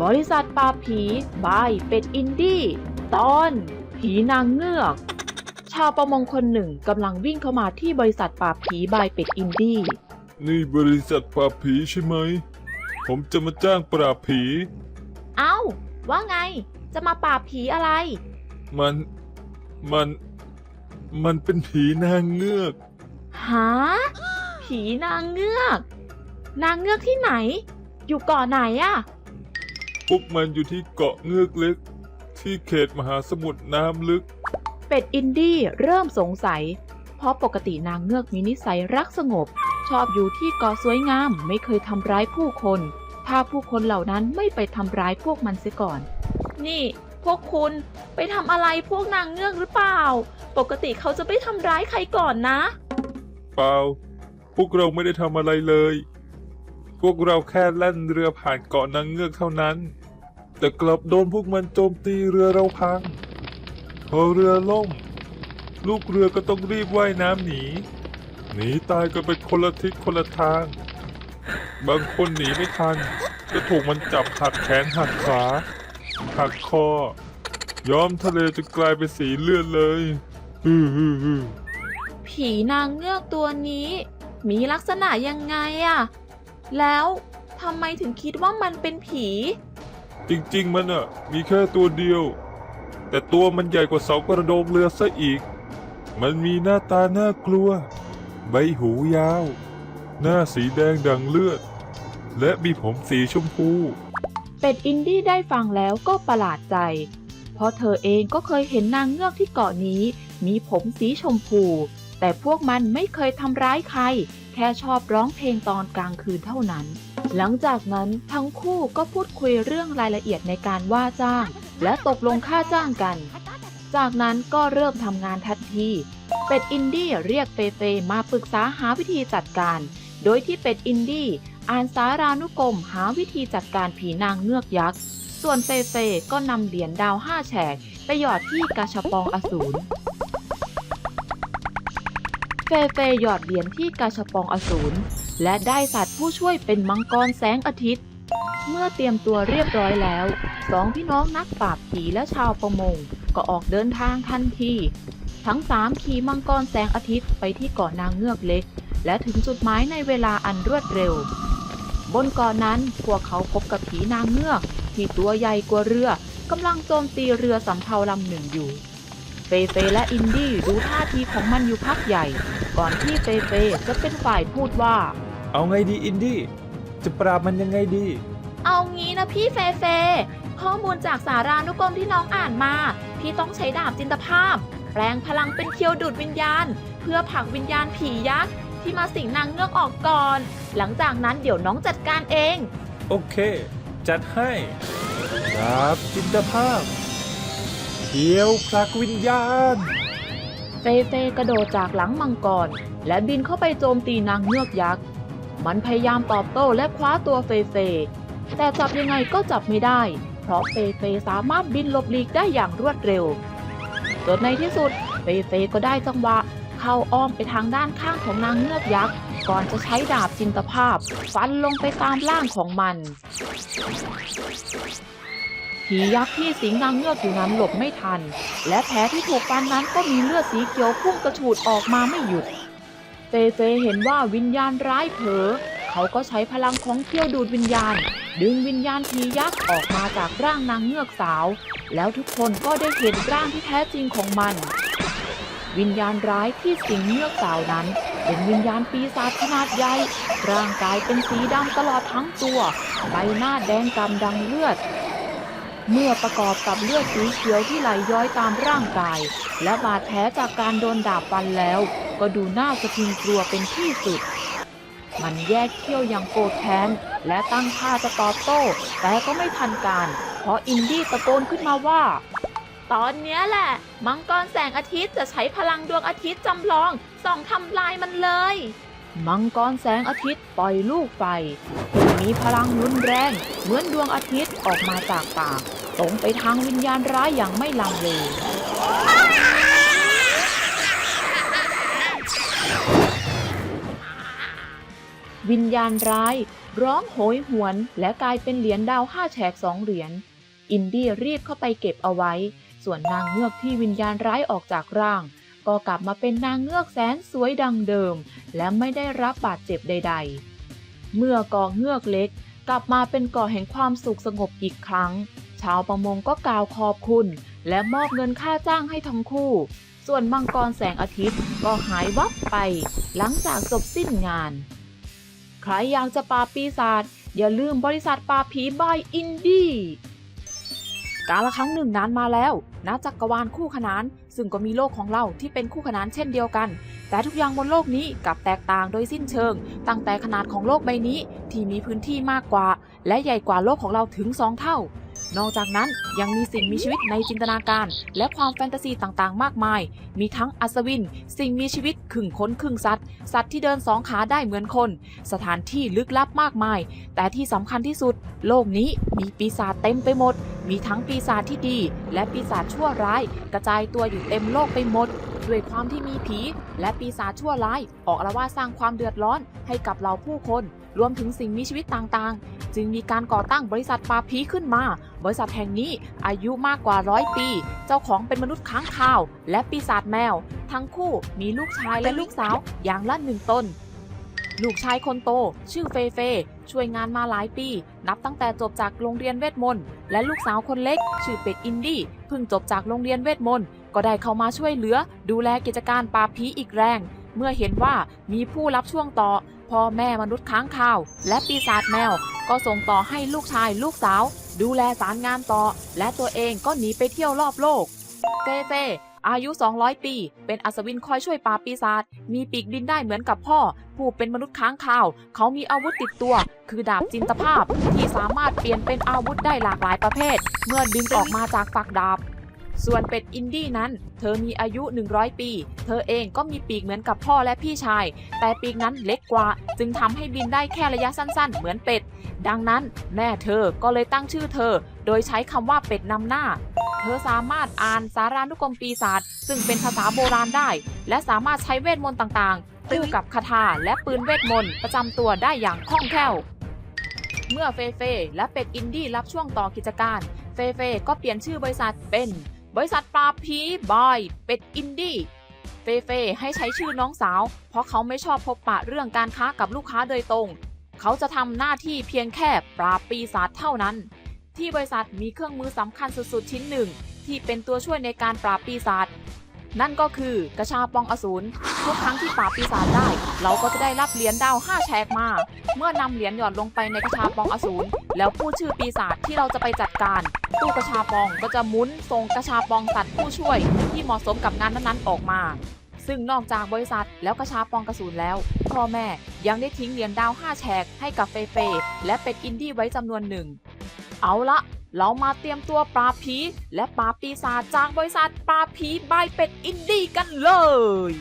บริษัทปราบผี บายเป็ดอินดี้ตอน ผีนางเงือก ชาวประมงคนหนึ่งกำลังวิ่งเข้ามาที่บริษัทปราบผี บายเป็ดอินดี้นี่บริษัทปราบผีใช่ไหม ผมจะมาจ้างปราบผี เอ้า ว่าไง จะมาปราบผีอะไร มัน มัน มันเป็นผีนางเงือก หา ผีนางเงือก นางเงือกที่ไหน อยู่เกาะไหนอะ พวกมันอยู่ที่เกาะเงือกเล็ก ที่เขตมหาสมุทรน้ำลึก เป็ดอินดี้เริ่มสงสัย เพราะปกตินางเงือกมีนิสัยรักสงบ ชอบอยู่ที่เกาะสวยงามไม่เคยทำร้ายผู้คน ถ้าผู้คนเหล่านั้นไม่ไปทำร้ายพวกมันเสียก่อน นี่พวกคุณไปทำอะไรพวกนางเงือกหรือเปล่า ปกติเขาจะไม่ทำร้ายใครก่อนนะ เปล่า พวกเราไม่ได้ทำอะไรเลย พวกเราแค่แล่นเรือผ่านเกาะนางเงือกเท่านั้น แต่กลับโดนพวกมันโจมตีเรือเราพังพอเรือล่ม ลูกเรือก็ต้องรีบว่ายน้ำหนี หนีตายกันไปคนละทิศคนละทาง บางคนหนีไม่ทัน ก็ถูกมันจับหักแขนหักขาหักคอ ย้อมทะเลจนกลายเป็นสีเลือดเลยฮือฮือฮือผีนางเงือกตัวนี้ มีลักษณะยังไงอะ แล้วทำไมถึงคิดว่ามันเป็นผี จริงๆ มันอะมีแค่ตัวเดียว แต่ตัวมันใหญ่กว่าเสากระโดงเรือซะอีก มันมีหน้าตาน่ากลัว ใบหูยาว หน้าสีแดงดังเลือด และมีผมสีชมพู เป็ดอินดี้ได้ฟังแล้วก็ประหลาดใจ เพราะเธอเองก็เคยเห็นนางเงือกที่เกาะนี้ มีผมสีชมพู แต่พวกมันไม่เคยทำร้ายใคร แค่ชอบร้องเพลงตอนกลางคืนเท่านั้น หลังจากนั้นทั้งคู่ก็พูดคุยเรื่องรายละเอียดในการว่าจ้าง และตกลงค่าจ้างกัน จากนั้นก็เริ่มทำงานทันที เป็ดอินดี้เรียกเฟเฟมาปรึกษาหาวิธีจัดการ โดยที่เป็ดอินดี้อ่านสารานุกรมหาวิธีจัดการผีนางเงือกยักษ์ ส่วนเฟเฟก็นำเหรียญดาวห้าแฉกไปหยอดที่กาชปองอสูร ฟเฟหยอดเหรียญที่กาชปองอสูรและได้สัตว์ผู้ช่วยเป็นมังกรแสงอาทิตย์ เมื่อเตรียมตัวเรียบร้อยแล้วสองพี่น้องนักปราบผีและชาวประมง ก็ออกเดินทางทันทีทั้งสามขี่มังกรแสงอาทิตย์ไปที่เกาะนางเงือกเล็ก และถึงจุดหมายในเวลาอันรวดเร็ว บนเกาะนนั้นพวกเขาพบกับผีนางเงือก ที่ตัวใหญ่กว่าเรือกำลังโจมตีเรือสำเภาลำหนึ่งอยู่ เฟเฟและอินดี้ดูท่าทีของมันอยู่พักใหญ่ ก่อนที่เฟเฟจะเป็นฝ่ายพูดว่า เอาไงดีอินดี้จะปราบมันยังไงดี เอางี้นะพี่เฟเฟข้อมูลจากสารานุกรมที่น้องอ่านมา พี่ต้องใช้ดาบจินตภาพ แปลงพลังเป็นเคียวดูดวิญญาณ เพื่อผลักวิญญาณผียักษ์ที่มาสิงนางเงือกออกก่อน หลังจากนั้นเดี๋ยวน้องจัดการเอง โอเค จัดให้ ดาบจินตภาพ เขียวพลักวิญญาณ เฟเฟกระโดดจากหลังมังกร และบินเข้าไปโจมตีนางเงือกยักษ์ มันพยายามตอบโต้และคว้าตัวเฟเฟ แต่จับยังไงก็จับไม่ได้ เพราะเฟเฟสามารถบินหลบหลีกได้อย่างรวดเร็ว จนในที่สุดเฟเฟก็ได้จังหวะ เข้าอ้อมไปทางด้านข้างของนางเงือกยักษ์ ก่อนจะใช้ดาบจินตภาพ ฟันลงไปตามล่างของมัน ผียักษ์ที่สิงนางเงือกอยู่นั้นหลบไม่ทัน และแผลที่ถูกฟันนั้นก็มีเลือดสีเขียวพุ่งกระฉูดออกมาไม่หยุดเฟเฟเห็นว่าวิญญาณร้ายเผลอเขาก็ใช้พลังของเขี้ยวดูดวิญญาณ ดึงวิญญาณผียักษ์ออกมาจากร่างนางเงือกสาว แล้วทุกคนก็ได้เห็นร่างที่แท้จริงของมัน วิญญาณร้ายที่สิงเงือกสาวนั้น เป็นวิญญาณปีศาจขนาดใหญ่ร่างกายเป็นสีดำตลอดทั้งตัว ใบหน้าแดงกำดังเลือด เมื่อประกอบกับเลือดสีเขียวที่ไหลย้อยตามร่างกาย และบาดแผลจากการโดนดาบฟันแล้ว ก็ดูน่าสะพรึงกลัวเป็นที่สุด มันแยกเขี้ยวอย่างโกรธแค้น และตั้งท่าจะตอบโต้ แต่ก็ไม่ทันการ เพราะอินดี้ตะโกนขึ้นมาว่า ตอนนี้แหละ มังกรแสงอาทิตย์จะใช้พลังดวงอาทิตย์จำลองส่องทำลายมันเลย มังกรแสงอาทิตย์ปล่อยลูกไฟที่มีพลังรุนแรง เหมือนดวงอาทิตย์ออกมาจากปากตรงไปทางวิญญาณร้ายอย่างไม่ลังเลวิญญาณร้าย ร้องโหยหวนและกลายเป็นเหรียญดาวห้าแฉกสองเหรียญ อินดี้รีบเข้าไปเก็บเอาไว้ ส่วนนางเงือกที่วิญญาณร้ายออกจากร่าง ก็กลับมาเป็นนางเงือกแสนสวยดังเดิม และไม่ได้รับบาดเจ็บใด ๆ เมื่อกอเงือกเล็ก กลับมาเป็นก่อแห่งความสุขสงบอีกครั้ง ชาวประมงก็กล่าวขอบคุณ และมอบเงินค่าจ้างให้ทั้งคู่ ส่วนมังกรแสงอาทิตย์ก็หายวับไป หลังจากจบสิ้นงาน ใครอยากจะปราบปีศาจอย่าลืมบริษัทปราผีบายอินดี้ กาละครั้งหนึ่งนานมาแล้วณจักรวาลคู่ขนาน ซึ่งก็มีโลกของเราที่เป็นคู่ขนานเช่นเดียวกัน แต่ทุกอย่างบนโลกนี้กลับแตกต่างโดยสิ้นเชิง ตั้งแต่ขนาดของโลกใบนี้ที่มีพื้นที่มากกว่า และใหญ่กว่าโลกของเราถึงสองเท่า นอกจากนั้นยังมีสิ่งมีชีวิตในจินตนาการ และความแฟนตาซีต่างๆ มากมาย มีทั้งอัศวิน สิ่งมีชีวิตครึ่งคนครึ่งสัตว์ สัตว์ที่เดินสองขาได้เหมือนคน สถานที่ลึกลับมากมาย แต่ที่สำคัญที่สุด โลกนี้มีปีศาจเต็มไปหมด มีทั้งปีศาจที่ดี และปีศาจชั่วร้าย กระจายตัวอยู่เต็มโลกไปหมดด้วยความที่มีผี และปีศาจชั่วร้าย ออกอาละวาดสร้างความเดือดร้อนให้กับเราผู้คน รวมถึงสิ่งมีชีวิตต่างๆ จึงมีการก่อตั้งบริษัทปราบผีขึ้นมา บริษัทแห่งนี้อายุมากกว่าร้อยปี เจ้าของเป็นมนุษย์ค้างคาว และปีศาจแมว ทั้งคู่มีลูกชายและลูกสาวอย่างละหนึ่งตนลูกชายคนโต ชื่อเฟเฟ ช่วยงานมาหลายปี นับตั้งแต่จบจากโรงเรียนเวทมนต์และลูกสาวคนเล็ก ชื่อเป็ดอินดี้เพิ่งจบจากโรงเรียนเวทมนต์ก็ได้เข้ามาช่วยเหลือ ดูแลกิจการปราบผีอีกแรง เมื่อเห็นว่ามีผู้รับช่วงต่อ พ่อแม่มนุษย์ค้างคาว และปีศาจแมว ก็ส่งต่อให้ลูกชายลูกสาว ดูแลสารงานต่อ และตัวเองก็หนีไปเที่ยวรอบโลกเฟเฟอายุ 200 ปี เป็นอัศวินคอยช่วยปราปีศาจ มีปีกบินได้เหมือนกับพ่อ ผู้เป็นมนุษย์ค้างคาว เขามีอาวุธติดตัว คือดาบจินตภาพ ที่สามารถเปลี่ยนเป็นอาวุธได้หลากหลายประเภท เมื่อดึงออกมาจากฝักดาบ ส่วนเป็ดอินดี้นั้น เธอมีอายุ 100 ปี เธอเองก็มีปีกเหมือนกับพ่อและพี่ชาย แต่ปีกนั้นเล็กกว่า จึงทำให้บินได้แค่ระยะสั้นๆ เหมือนเป็ด ดังนั้นแม่เธอก็เลยตั้งชื่อเธอ โดยใช้คำว่าเป็ดนำหน้า เธอสามารถอ่านสารานุกรมปีศาจซึ่งเป็นภาษาโบราณได้ และสามารถใช้เวทมนต์ต่างๆคู่กับคาถาและปืนเวทมนต์ประจำตัวได้อย่างคล่องแคล่วเมื่อเฟเฟและเป็ดอินดี้รับช่วงต่อกิจการ เฟเฟก็เปลี่ยนชื่อบริษัทเป็น บริษัทปราบผีบายเป็ดอินดี้เฟเฟให้ใช้ชื่อน้องสาว เพราะเขาไม่ชอบพบปะเรื่องการค้ากับลูกค้าโดยตรง เขาจะทำหน้าที่เพียงแค่ปราบปีศาจเท่านั้น ที่บริษัทมีเครื่องมือสำคัญสุดๆ ชิ้นหนึ่ง ที่เป็นตัวช่วยในการปราบปีศาจนั่นก็คือกระชาปองอสูรทุกครั้งที่ปราบปีศาจได้ เราก็จะได้รับเหรียญดาวห้าแฉกมา เมื่อนำเหรียญหยอดลงไปในกระชาปองอสูรแล้วพูดชื่อปีศาจที่เราจะไปจัดการ ตู้กระชาปองก็จะหมุนส่งกระชาปองตัดผู้ช่วย ที่เหมาะสมกับงานนั้นๆออกมา ซึ่งนอกจากบริษัทแล้วกระชาปองกระสูนแล้ว พ่อแม่ยังได้ทิ้งเหรียญดาวห้าแฉกให้กับเฟเฟและเป็ดอินดี้ไว้จำนวนหนึ่ง เอาละเรามาเตรียมตัวปราผี และปราปีศาจจากบริษัทปราผีบายเป็ดอินดี้กันเลย